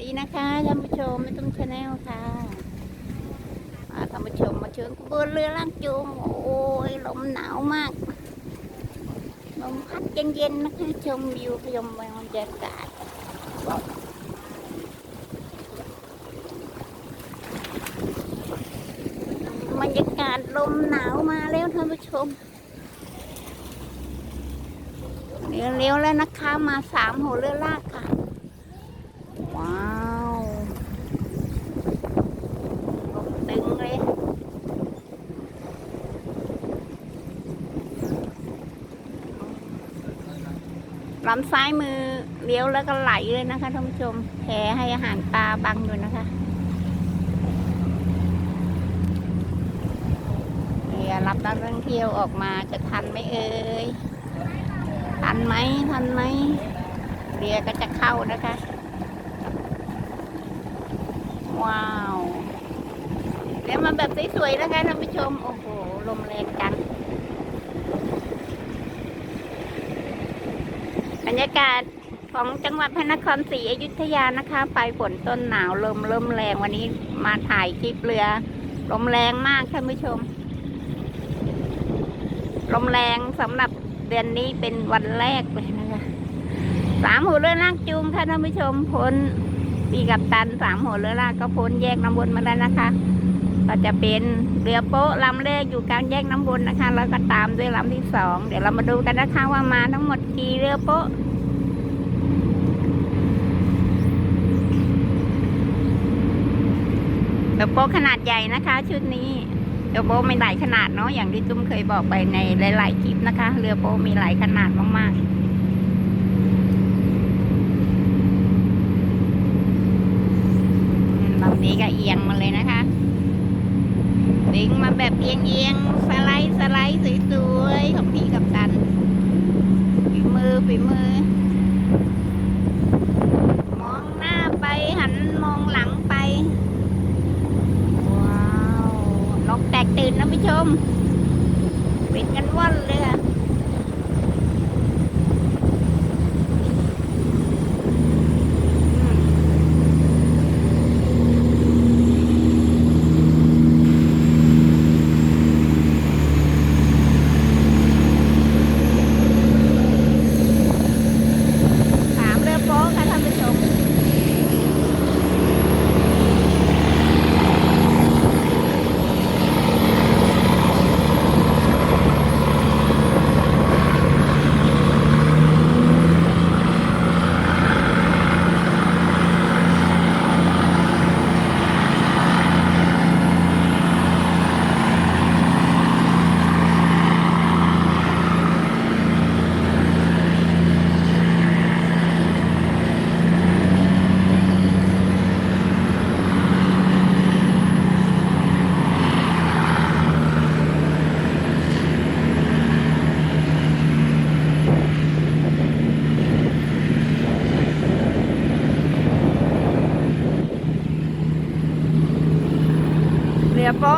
ดีนะคะท่านผู้ชมไม่ต้องชาแนลค่ะมาท่านผู้ชมมาเชิญขบนเรือล่างจูงโอ้ยลมหนาวมากลมพัดเย็นๆนะคะชมวิวชมบรรยากาศบรรยากาศลมหนาวมาแล้วท่านผู้ชมเร็วๆแล้วนะคะมาสามหัวเรือลากค่ะ ว้าวลมตึงเลย ลำซ้ายมือเลี้ยวแล้วก็ไหลเลยนะคะท่านผู้ชมแพให้อาหารปลาบังอยู่นะคะเรือรับนักท่องเที่ยวออกมาจะทันไหมเอ่ยทันไหมทันไหมเรือก็จะเข้านะคะ ว้าวแล้วมาแบบสวยๆนะคะท่านผู้ชมโอ้โหลมแรงจัง บรรยากาศของจังหวัดพระนครศรีอยุธยานะคะปลายฝนต้นหนาวลมเริ่มแรงวันนี้มาถ่ายคลิปเรือลมแรงมากท่านผู้ชม ลมแรงสำหรับเดือนนี้เป็นวันแรกเลยนะคะสามหัวเรือลากจูงค่ะท่านผู้ชมพ้นปีกับตันสามหัวเรือลากก็พ้นแยกน้ำวนมาแล้วนะคะ ก็จะเป็นเรือโป๊ะลำแรกอยู่กลางแยกน้ำวนนะคะ แล้วก็ตามด้วยลำที่สองเดี๋ยวเรามาดูกันนะคะว่ามาทั้งหมดกี่เรือโป๊ะเรือโป๊ะขนาดใหญ่นะคะ ชุดนี้เรือโป๊ะม่หลายขนาดเนาะอย่างที่ตุ้มเคยบอกไปในหลาย ๆ คลิปนะคะ เรือโป๊ะมีหลายขนาดมากๆลำนี้ก็เอียงมาเลยนะคะ ดึงมาแบบเอียงเอียงๆสไลด์สไลด์สวยๆของพี่กับตันฝีมือฝีมือ มองหน้าไปหันมองหลังไป ว้าวนกแตกตื่นนะผู้ชมเป็นกันว่อนเลยค่ะ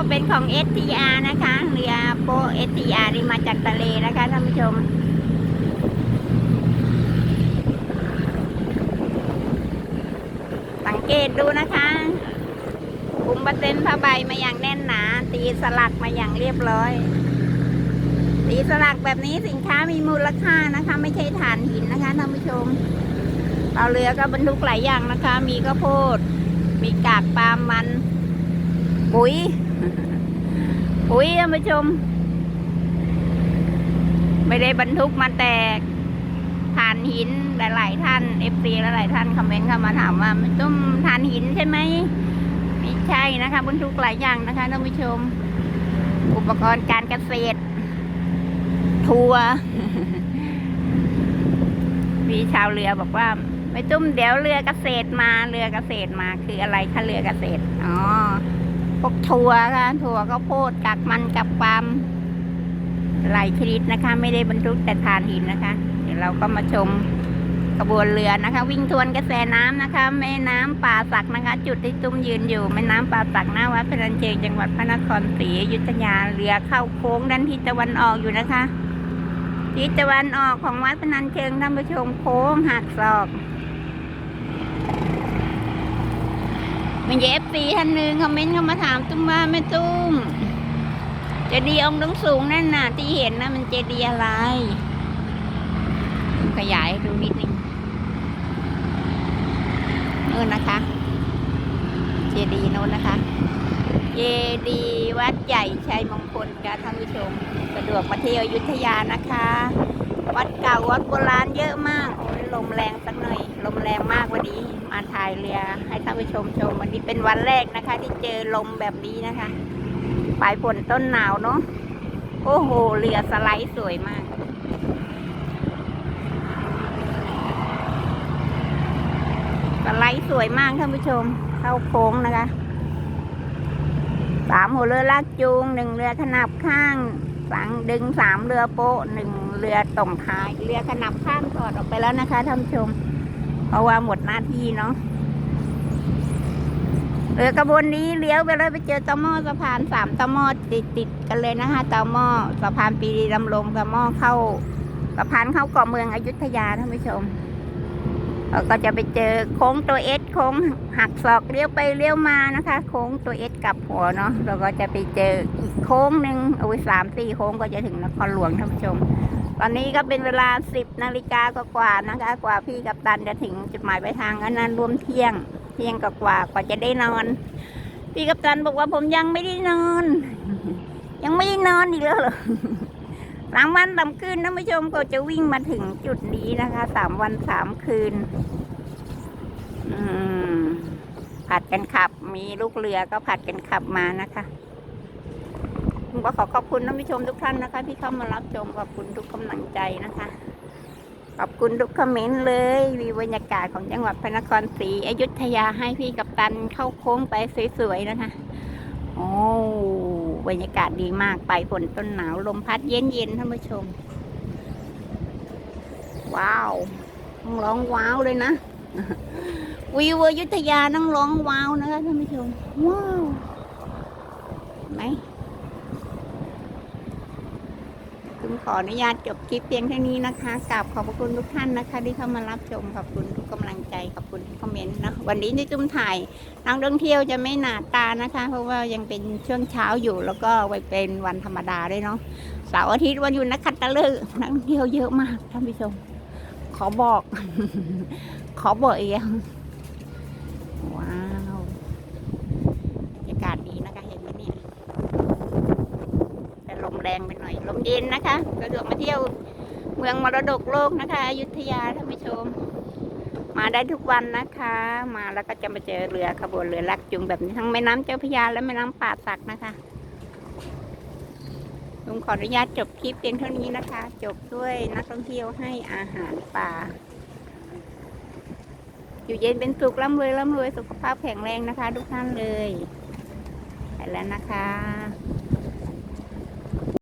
เป็นของ STR นะคะเรือโป STR นี่มาจากทะเลนะคะท่านผู้ชมสังเกตดูนะคะคุมประเซ็นผ้าใบมาอย่างแน่นหนา ตีสลักมาอย่างเรียบร้อยตีสลักแบบนี้สินค้ามีมูลค่านะคะ ไม่ใช่ถ่านหินนะคะท่านผู้ชมเอาเรือก็บรรทุกหลายอย่างนะคะ มีข้าวโพด มีกากปาล์มมัน ปุ๋ย ปุ๋ยท่านผู้ชม ไม่ได้บรรทุกมาแตกฐานหินหลาย ๆ ท่านเอฟซีหลายๆท่านคอมเมนต์เข้ามาถามว่ามันต้มฐานหินใช่ไหมไม่ใช่นะคะบรรทุกหลายอย่างนะคะท่านผู้ชม อุปกรณ์การเกษตร ทัวร์มีชาวเรือบอกว่าไม่ตุ้มเดี๋ยวเรือเกษตรมาเรือเกษตรมาคืออะไรคะเรือเกษตรอ๋อ พวกถั่วค่ะถั่วข้าวโพดกากมันกับปาล์มหลายชนิดนะคะ ไม่ได้บรรทุกแต่ทานหินนะคะ เดี๋ยวเราก็มาชมกระบวนเรือนะคะ วิ่งทวนกระแสน้ำนะคะ แม่น้ำป่าสักนะคะ จุดที่ตุ้มยืนอยู่แม่น้ำป่าสักหน้าวัดพนัญเชิงจังหวัดพระนครศรีอยุธยาเรือเข้าโค้งด้านทิศตะวันออกอยู่นะคะทิศตะวันออกของวัดพนัญเชิงท่านผู้ชมโค้งหักศอก มันเอฟซีท่านหนึ่งคอมเมนต์เข้ามาถามตุ้มว่าแม่ตุ้มเจดีย์องค์สูงนั่นน่ะ ที่เห็นนะมันเจดีย์อะไร ขยายดูนิดนึงนู่นนะคะ เจดีย์โน้นนะคะ เจดีย์วัดใหญ่ชัยมงคลค่ะท่านผู้ชมสะดวกมาเที่ยวยุทธยานะคะ วัดเก่าวัดโบราณเยอะมากโอ้ยลมแรงสักหน่อยลมแรงมากวันนี้ ถ่ายเรือให้ท่านผู้ชมชมวันนี้เป็นวันแรกนะคะ ที่เจอลมแบบนี้นะคะปลายฝนต้นหนาวเนาะโอ้โหเรือสไลด์สวยมากสไลด์สวยมากท่านผู้ชม เข้าโค้งนะคะสามหัวเรือลากจูงหนึ่งเรือขนาบข้างสังดึงสามเรือโป๊ะหนึ่งเรือต่งท้าย เรือขนาบข้างถอดออกไปแล้วนะคะท่านผู้ชม เพราะว่าหมดหน้าที่เนาะ เรือกระบวนนี้เลี้ยวไปเลยไปเจอตอมอสะพานสามตอมอติดติดกันเลยนะคะตอมอสะพานปีรีดำรงตอมอเข้าสะพานเข้าเกาะเมืองอยุธยาท่านผู้ชมเราก็จะไปเจอโค้งตัวเอสโค้งหักศอกเลี้ยวไปเลี้ยวมานะคะ โค้งตัวเอสกลับหัวเนาะเราก็จะไปเจออีกโค้งหนึ่งอาไว้สามสี่โค้งก็จะถึงนครหลวงท่านผู้ชม ตอนนี้ก็เป็นเวลาสิบนาฬิกากว่าๆนะคะ กว่าพี่กับตันจะถึงจุดหมายปลายทางก็นั้นรวมเที่ยง เที่ยงกว่ากว่าจะได้นอน พี่กับตันบอกว่าผมยังไม่ได้นอน ยังไม่ได้นอนอีกแล้วเหรอสามวันสามคืนท่านผู้ชมก็จะวิ่งมาถึงจุดนี้นะคะสามวันสามคืนผัดกันขับ มีลูกเรือก็ผัดกันขับมานะคะผมก็ขอขอบคุณท่านผู้ชมทุกท่านนะคะ ที่เข้ามารับชมขอบคุณทุกกำลังใจนะคะ ขอบคุณทุกคอมเมนต์เลยมีบรรยากาศของจังหวัดพระนครศรีอยุธยาให้พี่กับตันเข้าโค้งไปสวยๆนะคะโอ้บรรยากาศดีมากไปฝนต้นหนาวลมพัดเย็นๆท่านผู้ชม ว้าวต้องร้องว้าวเลยนะวิวอยุธยาต้องร้องว้าวนะคะท่านผู้ชมว้าวไหมคุณข ออนุญาตจบคลิปเพียงเท่านี้นะคะกราบขอบพระคุณทุกท่านนะคะ ที่เข้ามารับชมขอบคุณทุกกำลังใจขอบคุณทุกคอมเมนต์นะวันนี้ที่จุ้มถ่ายนักท่องเที่ยวจะไม่หนาตานะคะ เพราะว่ายังเป็นช่วงเช้าอยู่ แล้วก็ไว้เป็นวันธรรมดาด้วยเนาะเสาร์อาทิตย์วันหยุดนักขัตฤกษ์นักท่องเที่ยวเยอะมากท่านผู้ชม ขอบอก ขอบอกเอง แรงไปหน่อย ลมเย็นนะคะสะดวกมาเที่ยวเมืองมรดกโลกนะคะอยุธยาท่านผู้ชม มาได้ทุกวันนะคะ มาแล้วก็จะมาเจอเรือขบวนเรือลักจูงแบบนี้ทั้งแม่น้ำเจ้าพระยาและแม่น้ำป่าสักนะคะลุงขออนุญาตจบคลิปเพียงเท่านี้นะคะ จบด้วยนักท่องเที่ยวให้อาหารป่า อยู่เย็นเป็นสุขร่ำรวยร่ำรวยสุขภาพแข็งแรงนะคะ ทุกท่านเลยไปแล้วนะคะ